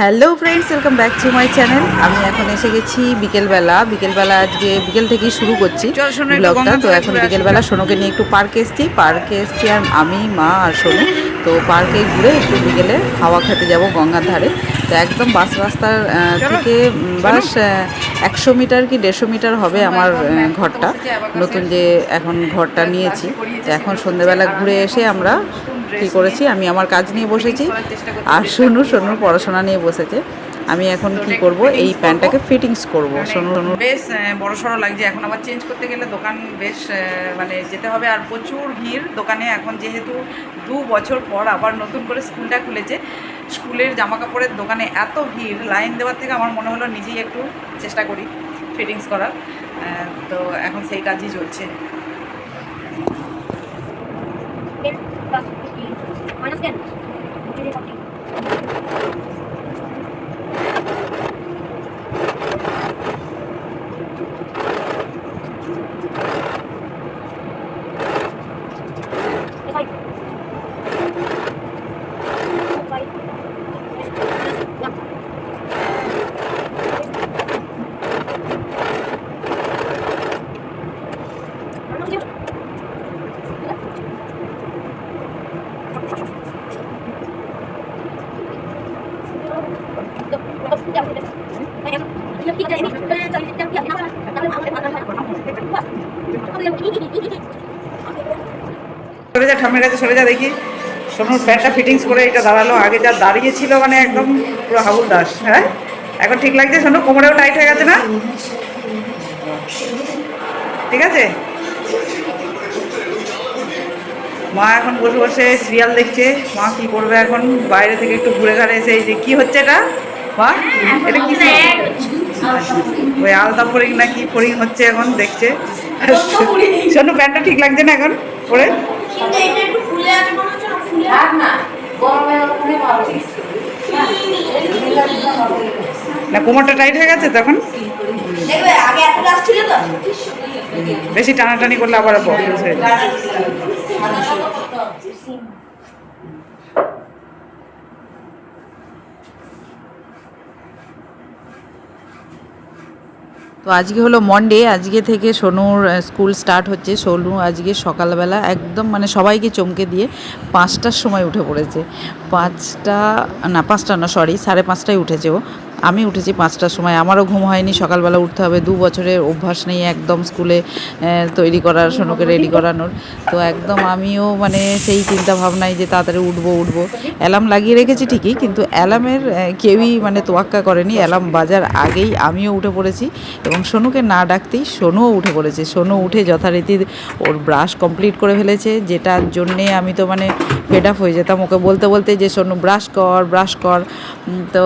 Hello friends welcome back to my channel আমি এখন এসে গেছি বিকেলবেলা। বিকেলবেলা আজকে বিকেল থেকেই শুরু করছি ব্লগটা তো এখন বিকেলবেলা সোনুকে নিয়ে একটু পার্কে এসেছি। পার্কে এসেছি আর আমি মা আর সোনু। তো পার্কে ঘুরে একটু বিকেলে হাওয়া খেতে যাব গঙ্গার ধারে। তো একদম বাস রাস্তার থেকে বাস একশো মিটার কি দেড়শো মিটার হবে আমার ঘরটা। নতুন যে এখন ঘরটা নিয়েছি। তো এখন সন্ধ্যেবেলা ঘুরে এসে আমরা কী করেছি? আমি আমার কাজ নিয়ে বসেছি। আর সোনু সোনুর পড়াশোনা নিয়ে বসেছে। আমি এখন কি করব? এই প্যান্টটাকে ফিটিংস করব। সোনু সোনু বেশ বড় সড়ো লাগছে। এখন আবার চেঞ্জ করতে গেলে দোকান বেশ মানে যেতে হবে। আর প্রচুর ভিড় দোকানে এখন যেহেতু দু বছর পর আবার নতুন করে স্কুলটা খুলেছে স্কুলের জামা কাপড়ের দোকানে এত ভিড় লাইন দেওয়ার থেকে আমার মনে হলো নিজেই একটু চেষ্টা করি ফিটিংস করার। তো এখন সেই কাজই চলছে। দেখেন সরে যা, ঠাম্মের কাছে সরে যা দেখি। সোনুর প্যান্টটা ফিটিংস করে এটা দাঁড়াল, আগে যা দাঁড়িয়ে ছিল মানে একদম পুরো হাবুল দাস হ্যাঁ? এখন ঠিক লাগছে সোনু? কোমরেও টাইট হয়ে গেছে না? ঠিক আছে? মা এখন বসে বসে সিরিয়াল দেখছে। মা কি করবে এখন? বাইরে থেকে একটু ঘুরে ঘাড়ে এসে এই যে, কি হচ্ছে এটা? মা, এটা কি ওই আলতা ফরিং না কি ফরিং হচ্ছে এখন, দেখছে। সোনু প্যান্টটা ঠিক লাগছে না এখন পরে? কিন্তু এটা একটু ফুলে আছে মনে হচ্ছে না ফুলে কোমরটা টাইট হয়ে গেছে তখন? দেখবে আগে এত গাছ ছিল তো। বেশি টানাটানি করলে আবার প্রবলেম হয়ে যায় তো আজকে হলো মন্ডে আজকে থেকে সোনুর স্কুল স্টার্ট হচ্ছে। সোনু আজকে সকালবেলা একদম মানে সবাইকে চমকে দিয়ে পাঁচটার সময় উঠে পড়েছে। পাঁচটা, না পাঁচটা না সরি সাড়ে পাঁচটায় উঠেছে ও। আমি উঠেছি পাঁচটার সময়। আমারও ঘুম হয়নি, সকালবেলা উঠতে হবে। দু বছরের অভ্যাস নেই একদম স্কুলে তৈরি করার সোনুকে রেডি করানোর। তো একদম আমিও মানে সেই চিন্তা ভাবনায় যে তাড়াতাড়ি উঠবো উঠবো। অ্যালার্ম লাগিয়ে রেখেছি ঠিকই, কিন্তু অ্যালার্মের কেউই মানে তোয়াক্কা করেনি। অ্যালার্ম বাজার আগেই আমিও উঠে পড়েছি এবং সোনুকে না ডাকতেই সোনুও উঠে পড়েছে। সোনু উঠে যথারীতি ওর ব্রাশ কমপ্লিট করে ফেলেছে, যেটার জন্যে আমি তো মানে ফেড আপ হয়ে যেতাম। ওকে বলতে বলতে যে, সোনু, ব্রাশ কর ব্রাশ কর। তো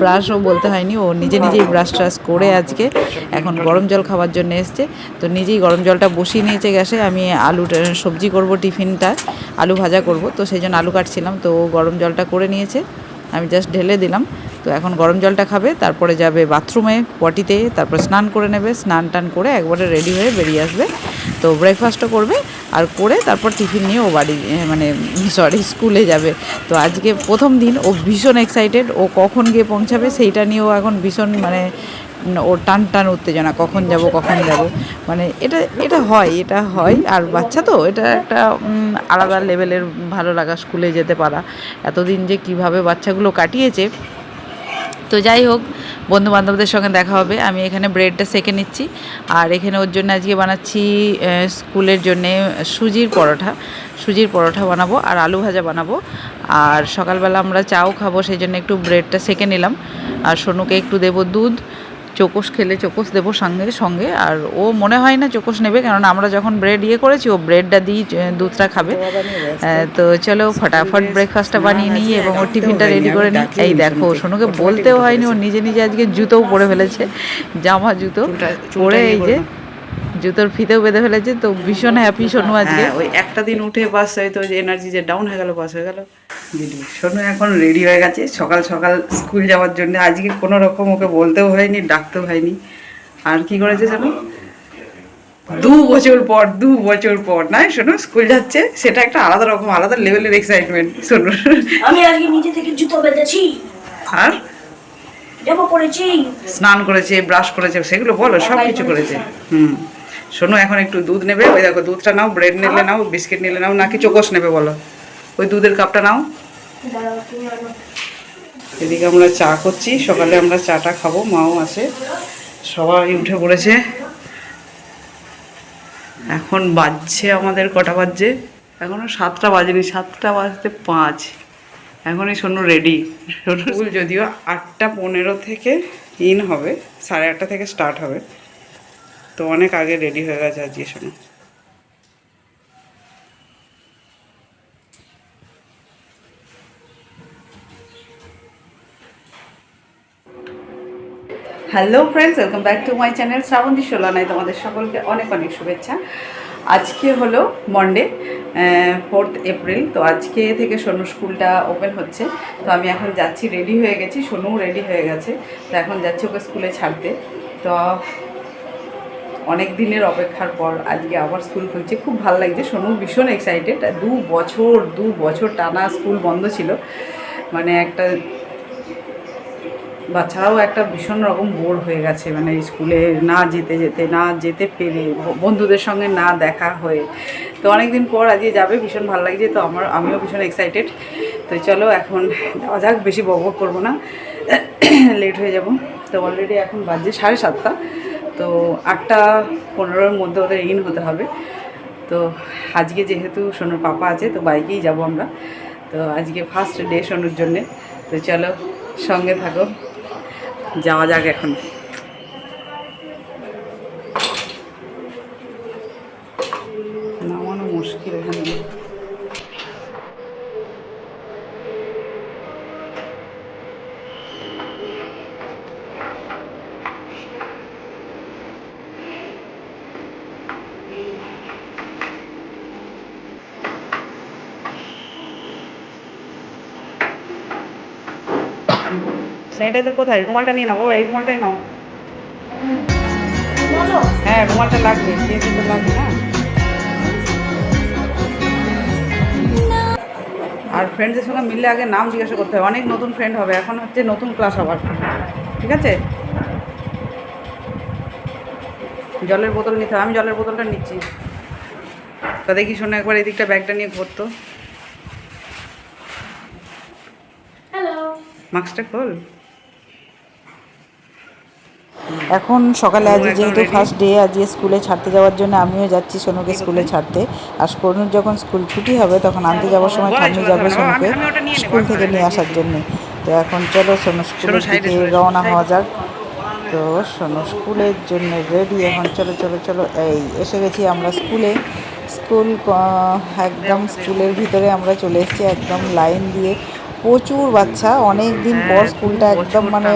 ব্রাশও বলতে হয়নি। ও নিজে নিজেই ব্রাশ ট্রাশ করে আজকে এখন গরম জল খাওয়ার জন্য এসছে। তো নিজেই গরম জলটা বসিয়ে নিয়েছে গ্যাসে। আমি আলু সবজি করব টিফিনটা, আলু ভাজা করব। তো সেই জন্য আলু কাটছিলাম। তো ও গরম জলটা করে নিয়েছে। আমি জাস্ট ঢেলে দিলাম। তো এখন গরম জলটা খাবে, তারপরে যাবে বাথরুমে পটিতে, তারপর স্নান করে নেবে। স্নান টান করে একবারে রেডি হয়ে বেরিয়ে আসবে। তো ব্রেকফাস্টও করবে। আর করে তারপর টিফিন নিয়ে ও বাড়ি মানে সরি, স্কুলে যাবে। তো আজকে প্রথম দিন ও ভীষণ এক্সাইটেড ও কখন গিয়ে পৌঁছাবে সেইটা নিয়েও এখন ভীষণ মানে ওর টান টান উত্তেজনা, কখন যাব কখন যাব। মানে এটা এটা হয় এটা হয়। আর বাচ্চা তো, এটা একটা আলাদা লেভেলের ভালো লাগা স্কুলে যেতে পারা। এতদিন যে কীভাবে বাচ্চাগুলো কাটিয়েছে তো যাই হোক বন্ধু বান্ধবদের সঙ্গে দেখা হবে। আমি এখানে ব্রেডটা সেকে নিচ্ছি। আর এখানে ওর জন্য আজকে বানাচ্ছি স্কুলের জন্যে সুজির পরোঠা। সুজির পরোঠা বানাবো আর আলু ভাজা বানাবো। আর সকালবেলা আমরা চাও খাব, সেই জন্য একটু ব্রেডটা সেকে নিলাম। আর সোনুকে একটু দেবো দুধ। চোকোস খেলে চোকোস দেবো সঙ্গে সঙ্গে। আর ও মনে হয় না চোকোস নেবে কেননা আমরা যখন ব্রেড ইয়ে করেছি ও ব্রেডটা দিই দুধটা খাবে। তো চলো ফটাফট ব্রেকফাস্টটা বানিয়ে নিই এবং ওর টিফিনটা রেডি করে নিই। এই দেখো সোনুকে বলতেও হয়নি ও নিজে নিজে আজকে জুতোও পরে ফেলেছে জামা জুতো পরে এই যে জুতোর ফিতেও বেঁধে ফেলেছে তো ভীষণ হ্যাপি সোনু আজকে। ওই একটা দিন উঠে বাস হয়তো যে এনার্জি যে ডাউন হয়ে গেল বাস হয়ে গেল। শোনো এখন রেডি হয়ে গেছে সকাল সকাল স্কুল যাওয়ার জন্য। আজকে কোনো রকম ওকে বলতেও হয়নি ডাকতেও হয়নি। আর কি করেছে জানো দু বছর পর দু বছর পর না শোনো স্কুল যাচ্ছে সেটা একটা আলাদা রকম আলাদা লেভেলের এক্সাইটমেন্ট শোনো আমি আজকে নিজে থেকে জুতো বেঁধেছি। আর? জামা পরেছি। স্নান করেছে ব্রাশ করেছে সেগুলো বলো সব কিছু করেছে। হুম। শোনো, এখন একটু দুধ নেবে। ওই দেখো, দুধটা নাও ব্রেড নিলে নাও বিস্কিট নিলে নাও নাকি চোকস নেবে বলো? ওই দুধের কাপটা নাও। এদিকে আমরা চা করছি, সকালে আমরা চাটা খাব, মাও আছে। সবাই উঠে পড়েছে। এখন বাজছে আমাদের কটা বাজছে? এখনও সাতটা বাজেনি, সাতটা বাজতে পাঁচ। এখনই শোনো রেডি স্কুল যদিও আটটা পনেরো থেকে ইন হবে, সাড়ে আটটা থেকে স্টার্ট হবে। তো অনেক আগে রেডি হয়ে গেছে আজকে শোনো। Hello friends welcome back to my channel Srabanti সোলানায় তোমাদের সকলকে অনেক অনেক শুভেচ্ছা। আজকে হলো মন্ডে ফোর্থ এপ্রিল তো আজকে থেকে সোনু স্কুলটা ওপেন হচ্ছে। তো আমি এখন যাচ্ছি রেডি হয়ে গেছি, সোনুও রেডি হয়ে গেছে। তো এখন যাচ্ছি ওকে স্কুলে ছাড়তে। তো অনেক দিনের অপেক্ষার পর আজকে আবার স্কুল খুলছে। খুব ভালো লাগছে। সোনু ভীষণ এক্সাইটেড দু বছর দু বছর টানা স্কুল বন্ধ ছিল। মানে একটা বাচ্চারাও একটা ভীষণ রকম বোর হয়ে গেছে। মানে স্কুলে না যেতে যেতে, না যেতে পেরে বন্ধুদের সঙ্গে না দেখা হয়ে। তো অনেকদিন পর আজকে যাবে, ভীষণ ভালো লাগছে। তো আমার, আমিও ভীষণ এক্সাইটেড তো চলো এখন যাওয়া যাক, বেশি বক বক করব না। লেট হয়ে যাব। তো অলরেডি এখন বাজছে সাড়ে সাতটা। তো আটটা পনেরোর মধ্যে ওদের ইন হতে হবে। তো আজকে যেহেতু সোনুর পাপা আছে, তো বাইকেই যাব আমরা। তো আজকে ফার্স্ট ডে সোনুর জন্যে। তো চলো সঙ্গে থাকো। যাওয়া যাক এখন। স্যানিটাইজার কোথায়? রুমালটা নিয়ে নাও এই রুমালটাই নাও। হ্যাঁ রুমালটা লাগবে দিয়ে দিতে লাগবে না আর ফ্রেন্ডদের সঙ্গে মিললে আগে নাম জিজ্ঞাসা করতে হবে অনেক নতুন ফ্রেন্ড হবে এখন হচ্ছে নতুন ক্লাস আবার ঠিক আছে? জলের বোতল নিতে হবে আমি জলের বোতলটা নিচ্ছি। তো দেখি শোনো একবার এই দিকটা ব্যাগটা নিয়ে ঘুরতো। মাস্কটা খোল। এখন সকালে আজ যেহেতু ফার্স্ট ডে আজকে স্কুলে ছাড়তে যাওয়ার জন্য আমিও যাচ্ছি সোনুকে স্কুলে ছাড়তে। আর সোনুর যখন স্কুল ছুটি হবে তখন আনতে যাওয়ার সময় ঠান্ডু যাবে। সোনুকে স্কুল থেকে নিয়ে আসার আসি। জন্য। তো এখন চলো সোনু স্কুলের দিকে রওনা হওয়া যাক। তো সোনু স্কুলের জন্য রেডি এখন চলো চলো চলো। এই এসে গেছি আমরা স্কুলে। স্কুল একদম স্কুলের ভিতরে আমরা চলে এসেছি একদম লাইন দিয়ে। প্রচুর বাচ্চা অনেক দিন পর হ্যাঁ, স্কুলটা একদম মানে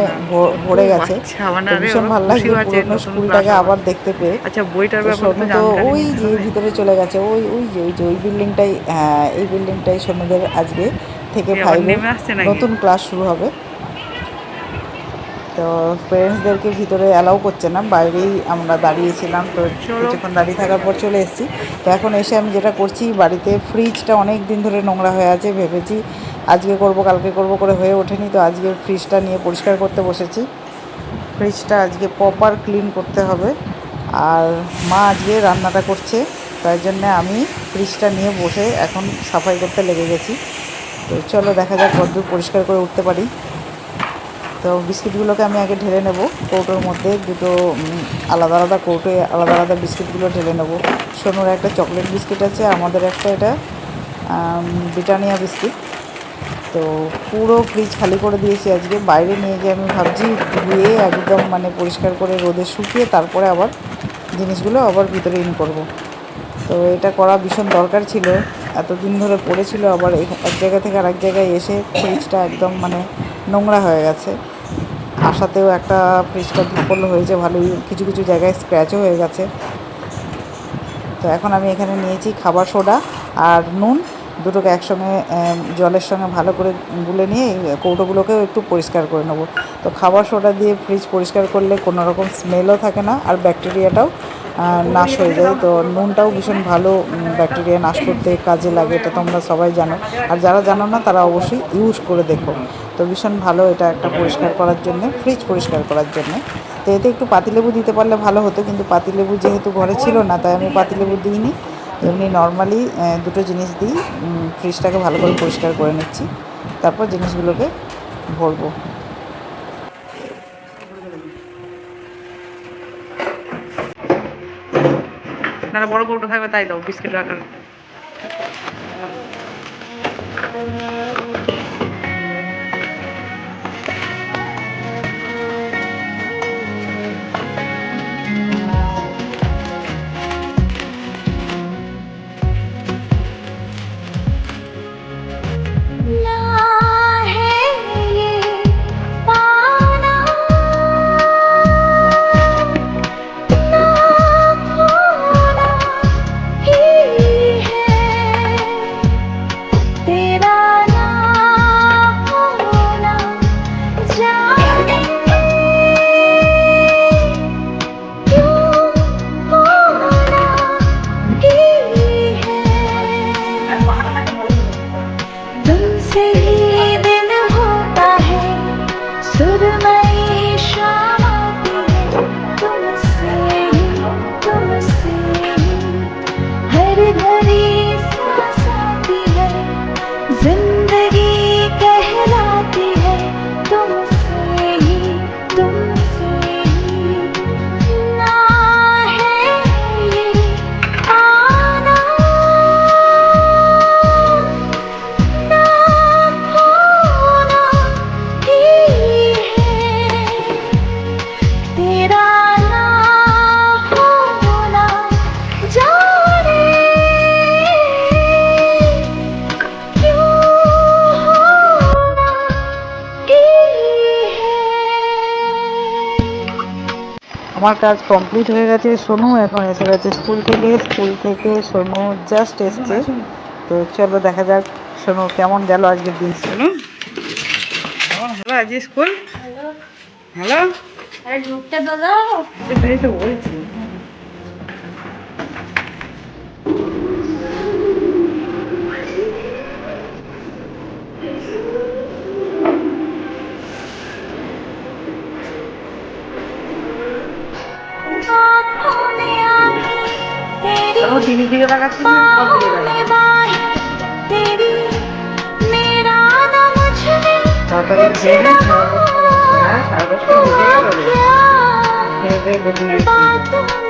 ভরে গেছে। মানে ভীষণ ভালো লাগছে পুরোনো স্কুলটাকে আবার দেখতে পেয়ে। আচ্ছা বইটার তো ব্যাপারে তো ওই যে ভিতরে চলে গেছে ওই ওই যে ওই যে ওই বিল্ডিংটাই হ্যাঁ এই বিল্ডিংটাই সোনুদের আজকে থেকে ফাইভ? নতুন ক্লাস শুরু হবে। তো পেরেন্টসদেরকে ভিতরে অ্যালাউ করছে না। বাইরেই আমরা দাঁড়িয়েছিলাম তো কিছুক্ষণ দাঁড়িয়ে থাকার পর চলে এসেছি। তো এখন এসে আমি যেটা করছি, বাড়িতে ফ্রিজটা অনেক দিন ধরে নোংরা হয়ে আছে ভেবেছি আজকে করব, কালকে করব করে হয়ে ওঠেনি। তো আজকে ফ্রিজটা নিয়ে পরিষ্কার করতে বসেছি। ফ্রিজটা আজকে প্রপার ক্লিন করতে হবে। আর মা আজকে রান্নাটা করছে, তাই জন্যে আমি ফ্রিজটা নিয়ে বসে এখন সাফাই করতে লেগে গেছি। তো চলো দেখা যাক কতদূর পরিষ্কার করে উঠতে পারি। তো বিস্কিটগুলোকে আমি আগে ঢেলে নেব। কৌটোর মধ্যে দুটো আলাদা আলাদা কৌটোয় আলাদা আলাদা বিস্কিটগুলো ঢেলে নেব। সোনোর একটা চকলেট বিস্কিট আছে, আমাদের একটা এটা ব্রিটানিয়া বিস্কিট। তো পুরো ফ্রিজ খালি করে দিয়েছি আজকে। বাইরে নিয়ে গিয়ে আমি ভাবছি ধুয়ে একদম মানে পরিষ্কার করে রোদে শুকিয়ে তারপরে আবার জিনিসগুলো আবার ভিতরে ইন করব। তো এটা করা ভীষণ দরকার ছিল। এতদিন ধরে পড়েছিল, আবার এক জায়গা থেকে আরেক জায়গায় এসে ফ্রিজটা একদম মানে নোংরা হয়ে গেছে। আসাতেও একটা ফ্রিজটা ধুপল হয়েছে, ভালোই কিছু কিছু জায়গায় স্ক্র্যাচও হয়ে গেছে। তো এখন আমি এখানে নিয়েছি খাবার সোডা আর নুন, দুটোকে একসঙ্গে জলের সঙ্গে ভালো করে গুলে নিয়ে কৌটোগুলোকেও একটু পরিষ্কার করে নেব। তো খাবার সোডা দিয়ে ফ্রিজ পরিষ্কার করলে কোনো রকম স্মেলও থাকে না আর ব্যাকটেরিয়াটাও নাশ হয়ে যায়। তো নুনটাও ভীষণ ভালো ব্যাকটেরিয়া নাশ করতে কাজে লাগে, এটা তোমরা সবাই জানো। আর যারা জানো না, তারা অবশ্যই ইউজ করে দেখো। তো ভীষণ ভালো এটা একটা পরিষ্কার করার জন্য ফ্রিজ পরিষ্কার করার জন্য। তো এতে একটু পাতিলেবু দিতে পারলে ভালো হতো, কিন্তু পাতিলেবু যেহেতু ঘরে ছিল না, তাই আমি পাতিলেবু দিইনি। এমনি নর্মালি দুটো জিনিস দিই ফ্রিজটাকে ভালো করে পরিষ্কার করে নিচ্ছি। তারপর জিনিসগুলোকে ভরবো। না বড় কৌটো থাকবে, তাই দাও, বিস্কিট রাখার। আমার কাজ কমপ্লিট হয়ে গেছে। সোনু এখন এসে গেছে স্কুল থেকে। স্কুল থেকে সোনু জাস্ট এসছে। তো চলো দেখা যাক সোনু কেমন গেল আজকের দিন। সোনু? হ্যালো আজকে স্কুল? হ্যালো। হ্যালো? দাদা। বলছি। তখন টিভির দিকে তাকাচ্ছি তাড়াতাড়ি খেয়ে তারপর গুড নাইট